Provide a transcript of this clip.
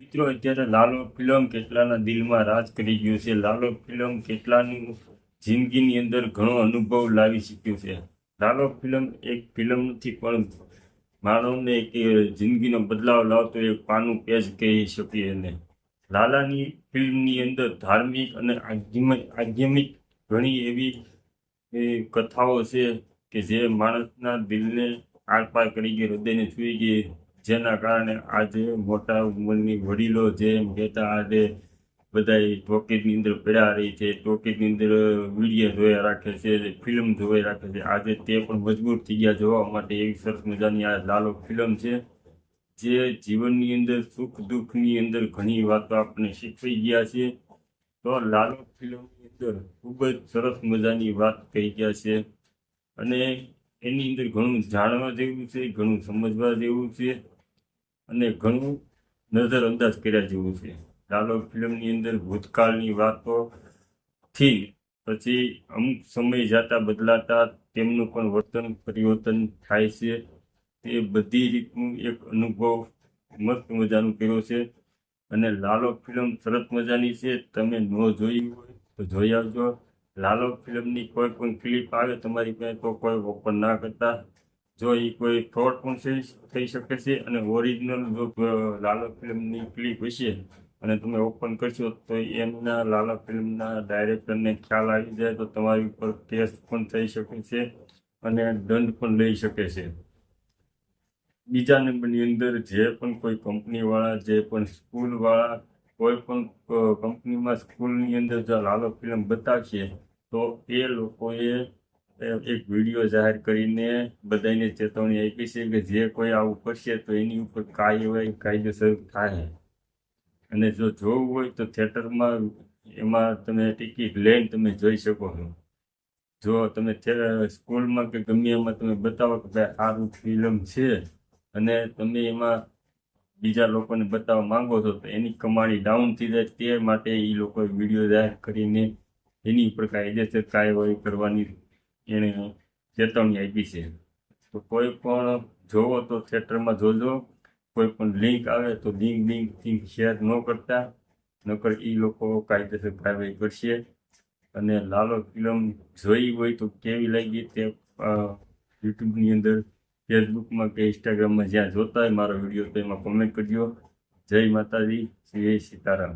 મિત્રો, અત્યારે લાલો ફિલ્મ કેટલાના દિલમાં રાજ કરી ગયું છે. લાલો ફિલ્મ કેટલાની જિંદગીની અંદર ઘણો અનુભવ લાવી શક્યો છે. લાલો ફિલ્મ એક ફિલ્મ નથી, પણ માનવને એક જિંદગીનો બદલાવ લાવતો એક પાનું પેજ કહી શકીએ એને. લાલાની ફિલ્મની અંદર ધાર્મિક અને આધ્યમિક ઘણી એવી કથાઓ છે કે જે માણસના દિલને આરપાર કરી ગઈ, હૃદયને છૂઈ ગઈ. જેના કારણે આજે મોટા ઉંમરની વડીલો જેમ કહેતા આજે બધા ટોકીજની અંદર પડ્યા રહી છે, ટોકીજની અંદર વીડિયો જોયા રાખે છે, ફિલ્મ જોઈ રાખે છે. આજે તે પણ મજબૂર થઈ ગયા જોવા માટે એવી સરસ મજાની આ લાલો ફિલ્મ છે, જે જીવનની અંદર સુખ દુઃખની અંદર ઘણી વાતો આપણને શીખવી ગયા છે તો લાલો ફિલ્મની અંદર ખૂબ જ સરસ મજાની વાત કહી ગયા છે અને એની અંદર ઘણું જાણવા જેવું છે, ઘણું સમજવા જેવું છે. અને ઘણું નજરઅંદાજ કર્યા જેવું છે. લાલો ફિલ્મની અંદર ભૂતકાળની વાતોથી પછી અમુક સમય જતા બદલાતા તેમનું પણ વર્તન પરિવર્તન થાય છે. તે બધી રીતનું એક અનુભવ મસ્ત મજાનું કર્યો છે. અને લાલો ફિલ્મ સરસ મજાની છે. તમે ન જોઈ હોય તો જોઈ આવજો. લાલો ફિલ્મની કોઈ પણ ક્લિપ આવે તમારી પાસે તો કોઈ ઓપન ના કરતા. જો એ કોઈ ફ્રોડ પણ થઈ શકે છે અને ઓરિજિનલ જો અ, લાલો ફિલ્મની ક્લિપ હશે અને તમે ઓપન કરશો તો એમના લાલક ફિલ્મના ડાયરેક્ટરને ખ્યાલ આવી જાય તો તમારી ઉપર કેસ પણ થઈ શકે છે અને દંડ પણ લઈ શકે છે. બીજા નંબરની અંદર જે પણ કોઈ કંપનીવાળા જે પણ સ્કૂલવાળા કોઈ પણ કંપનીમાં સ્કૂલની અંદર જો લાલો ફિલ્મ બતાવશે તો એ લોકોએ એક વીડિયો જાહેર કરીને બધાને ચેતવણી આપી છે કે જે કોઈ આવું કરશે તો એની ઉપર કાર્યવાહી કાયદેસર થાય. અને જો જોવું હોય તો થિયેટરમાં એમાં તમે ટિકિટ લઈને તમે જોઈ શકો છો. જો તમે સ્કૂલમાં કે ગમે એમાં તમે બતાવો કે ભાઈ સારું ફિલ્મ છે અને તમે એમાં બીજા લોકોને બતાવવા માંગો છો તો એની કમાણી ડાઉન થઈ જાય તે માટે એ લોકોએ વીડિયો જાહેર કરીને એની ઉપર કાયદેસર કાર્યવાહી કરવાની એણે ચેતવણી આપી છે. તો કોઈ પણ જોવો તો થિયેટરમાં જોજો. કોઈ પણ લિંક આવે તો લિંક લિંકથી શેર ન કરતા. નકર એ લોકો કાયદેસર કાર્યવાહી કરશે. અને લાલો ફિલ્મ જોઈ હોય તો કેવી લાગી તે યુટ્યુબની અંદર ફેસબુકમાં કે ઇન્સ્ટાગ્રામમાં જ્યાં જોતા હોય મારો વીડિયો તો એમાં કોમેન્ટ કરજો. જય માતાજી, જય સીતારામ.